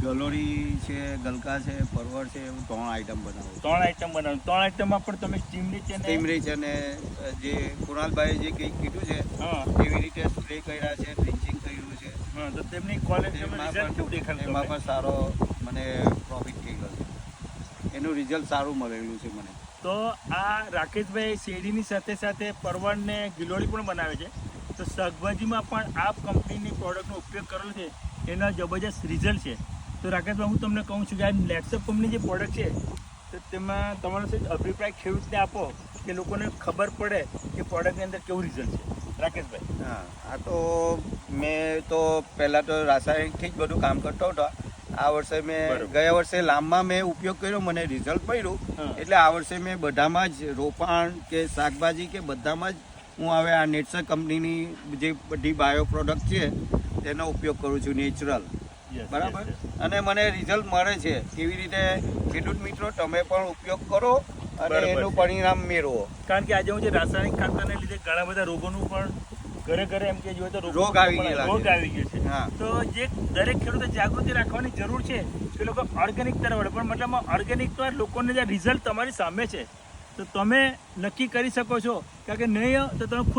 ગલોરી છે ગલકા છે પરવર છે એવું ત્રણ આઈટમ બનાવું ત્રણ આઈટમ બનાવું. ત્રણ આઈટમમાં પણ તમે સ્ટીમ છે સ્ટીમરી છે ને અને જે કુણાલભાઈ જે કંઈક કીધું છે હા. એવી રીતે સ્પ્રે કર્યા છે ડ્રિંચિંગ કર્યું છે. હા તો તેમની ક્વોલિટી એમાં પણ સારો મને પ્રોફિટ થઈ ગયો છે. એનું રિઝલ્ટ સારું મળેલું છે મને. તો આ રાકેશભાઈ શેરડીની સાથે સાથે પરવળ ને ગિલોળી પણ બનાવે છે. તો શાકભાજીમાં પણ આ કંપનીની પ્રોડક્ટનો ઉપયોગ કરેલો છે. એના જબરજસ્ત રિઝલ્ટ છે. તો રાકેશભાઈ હું તમને કહું છું કે આ લેક્સઅપ કંપની જે પ્રોડક્ટ છે તો તેમાં તમારો શું અભિપ્રાય ખેડૂતને આપો કે લોકોને ખબર પડે કે પ્રોડક્ટની અંદર કેવું રિઝલ્ટ છે? રાકેશભાઈ. હા આ તો મેં તો પહેલાં તો રાસાયણિકથી જ બધું કામ કરતો હતો. આ વર્ષે મેં ગયા વર્ષે લાંબમાં મેં ઉપયોગ કર્યો મને રિઝલ્ટ મળ્યું. એટલે આ વર્ષે મેં બધામાં જ રોપાણ કે શાકભાજી કે બધામાં જ હું હવે આ નેચર કંપનીની જે બધી બાયો પ્રોડક્ટ છે તેનો ઉપયોગ કરું છું નેચરલ બરાબર. અને મને રિઝલ્ટ મળે છે. એવી રીતે ખેડૂત મિત્રો તમે પણ ઉપયોગ કરો અને એનું પરિણામ મેળવો. કારણ કે આજે હું જે રાસાયણિક ખાતરને લીધે ઘણા બધા રોગોનું પણ ઘરે ઘરે એમ કે જોઈએ તો રોગ આવી ગયેલા રોગ આવી ગયો છે. તો જે દરેક ખેડૂતે જાગૃતિ રાખવાની જરૂર છે કે લોકો ઓર્ગેનિક તરફ વળે પણ મતલબ ઓર્ગેનિક તો લોકોને જે રિઝલ્ટ તમારી સામે છે. તો તમે નક્કી કરી શકો છો. કારણ કે નહીં તો તમે ખુદ